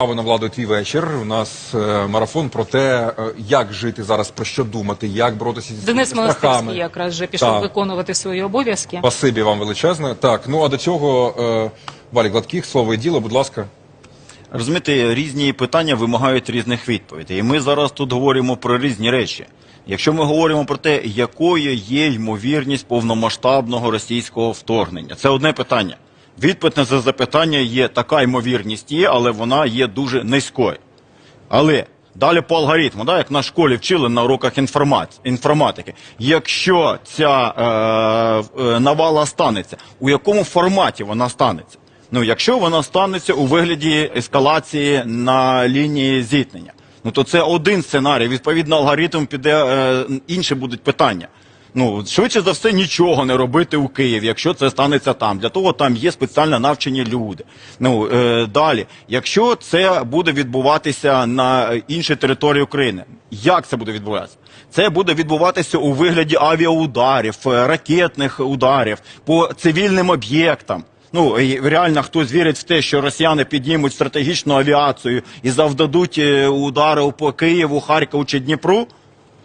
Право на владу твій вечір. У нас е, марафон про те, е, як жити зараз, про що думати, як боротися зі Денис своїми страхами. Якраз вже пішов Так. виконувати свої обов'язки. Спасибі вам величезне. Так, ну а до цього е, Валі Гладких, слово і діло, будь ласка. Розумієте, різні питання вимагають різних відповідей. І ми зараз тут говоримо про різні речі. Якщо ми говоримо про те, якою є ймовірність повномасштабного російського вторгнення, це одне питання. Відповідь на це запитання є така ймовірність є, але вона є дуже низькою. Але далі по алгоритму, да, як на школі вчили на уроках інформатики, якщо ця е, е, навала станеться, у якому форматі вона станеться? Ну, якщо вона станеться у вигляді ескалації на лінії зіткнення, ну то це один сценарій. Відповідно, алгоритм піде е, інші будуть питання. Ну, швидше за все, нічого не робити у Києві, якщо це станеться там. Для того там є спеціально навчені люди. Ну е, далі, якщо це буде відбуватися на іншій території України, як це буде відбуватися? Це буде відбуватися у вигляді авіаударів, е, ракетних ударів по цивільним об'єктам. Ну реально хтось вірить в те, що росіяни піднімуть стратегічну авіацію і завдадуть е, удари по Києву, Харкову чи Дніпру.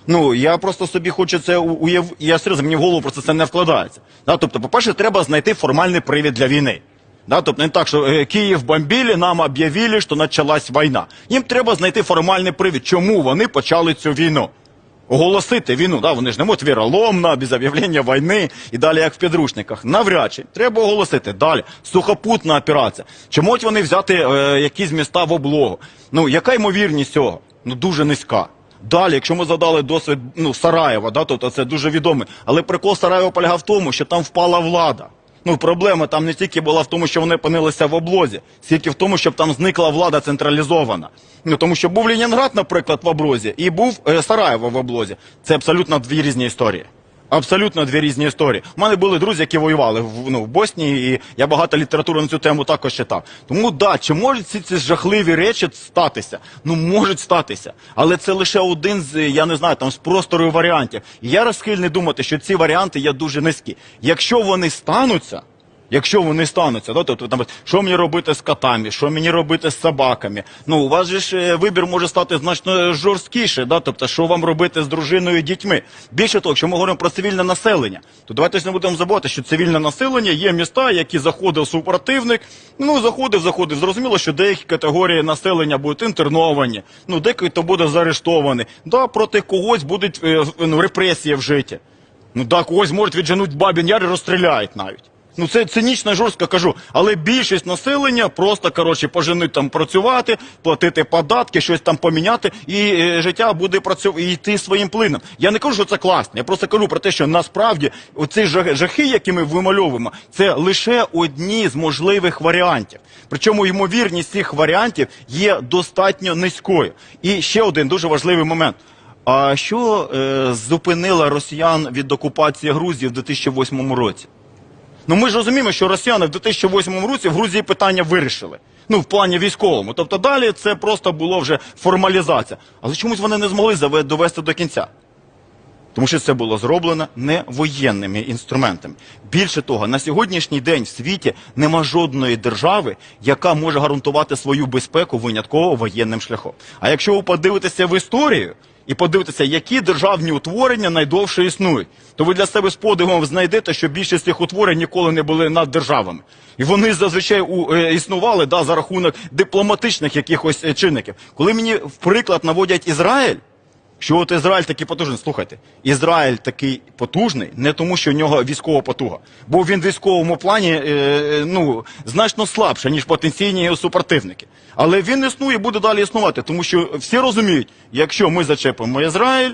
Ну я просто собі хочу це уяв... Я серйозно, мені в голову просто це не вкладається. Да? Тобто, по-перше, треба знайти формальний привід для війни. Да? Тобто не так, що е, Київ бомбили, нам об'явили, що почалась війна. Їм треба знайти формальний привід, чому вони почали цю війну. Оголосити війну, да, вони ж не можуть віроломно, без об'явлення війни і далі як в підручниках. Навряд чи треба оголосити. Далі сухопутна операція. Чи можуть вони взяти е, якісь міста в облогу? Ну яка ймовірність цього? Ну дуже низька. Далі, якщо ми задали досвід ну, Сараєва, да, тобто це дуже відоме. Але прикол Сараєва полягав в тому, що там впала влада. Ну, проблема там не тільки була в тому, що вони опинилися в облозі, скільки в тому, щоб там зникла влада централізована. Ну тому що був Ленінград, наприклад, в облозі, і був е, Сараєво в облозі. Це абсолютно дві різні історії. Абсолютно дві різні історії. У мене були друзі, які воювали в, ну, в Боснії, і я багато літератури на цю тему також читав. Тому да, чи можуть ці, ці жахливі речі статися? Ну можуть статися, але це лише один з я не знаю там з простору варіантів. Я розхильний думати, що ці варіанти є дуже низькі. Якщо вони стануться. Якщо вони стануться, да, тобто там, що мені робити з котами, що мені робити з собаками. Ну, у вас же ж е, вибір може стати значно жорсткіше, да, тобто, що вам робити з дружиною і дітьми. Більше того, якщо ми говоримо про цивільне населення, то давайте не будемо забувати, що цивільне населення є міста, які заходив супротивник. Ну, заходив, заходив. Зрозуміло, що деякі категорії населення будуть інтерновані, ну, деякі то буде заарештовані. Да, проти когось будуть е, ну, репресії вжиті. Ну да, когось можуть відженуть Бабін Яр і розстріляють навіть. Ну це цинічно жорстко кажу. Але більшість населення просто коротше поженуть там працювати, платити податки, щось там поміняти, і е, життя буде працювати йти своїм плином. Я не кажу, що це класно. Я просто кажу про те, що насправді оці жах- жахи, які ми вимальовуємо, це лише одні з можливих варіантів. Причому ймовірність цих варіантів є достатньо низькою. І ще один дуже важливий момент. А що е, зупинило росіян від окупації Грузії в 2008 році? Ну ми ж розуміємо, що росіяни в 2008 році в Грузії питання вирішили. Ну, в плані військовому. Тобто далі це просто було вже формалізація. Але чомусь вони не змогли довести до кінця. Тому що це було зроблено не воєнними інструментами. Більше того, на сьогоднішній день в світі нема жодної держави, яка може гарантувати свою безпеку винятково воєнним шляхом. А якщо ви подивитеся в історію і подивитеся, які державні утворення найдовше існують, то ви для себе з подивом знайдете, що більшість цих утворень ніколи не були над державами. І вони зазвичай е, існували да, за рахунок дипломатичних якихось е, чинників. Коли мені в приклад наводять Ізраїль, що от Ізраїль такий потужний, слухайте, Ізраїль такий потужний не тому, що в нього військова потуга, бо він в військовому плані е, е, ну, значно слабше, ніж потенційні його супротивники. Але він існує і буде далі існувати, тому що всі розуміють, якщо ми зачепимо Ізраїль,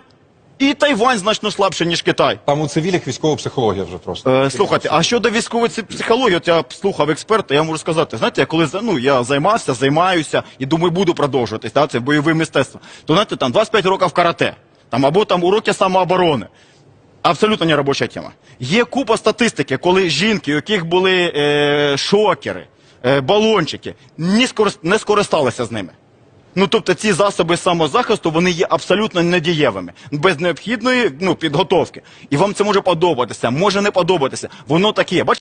і Тайвань значно слабше, ніж Китай. Там у цивілях військова психологія вже просто. Е, слухайте, а щодо військової психології, от я слухав експерта, я можу сказати, знаєте, я коли ну, я займався, займаюся і думаю, буду продовжуватись, да, це бойове мистецтво. То знаєте, там 25 років карате, там або там уроки самооборони. Абсолютно не робоча тема. Є купа статистики, коли жінки, у яких були е, шокери, балончики, не, скористалися з ними. Ну тобто ці засоби самозахисту вони є абсолютно недієвими, без необхідної ну, підготовки. І вам це може подобатися, може не подобатися. Воно таке. Бачите,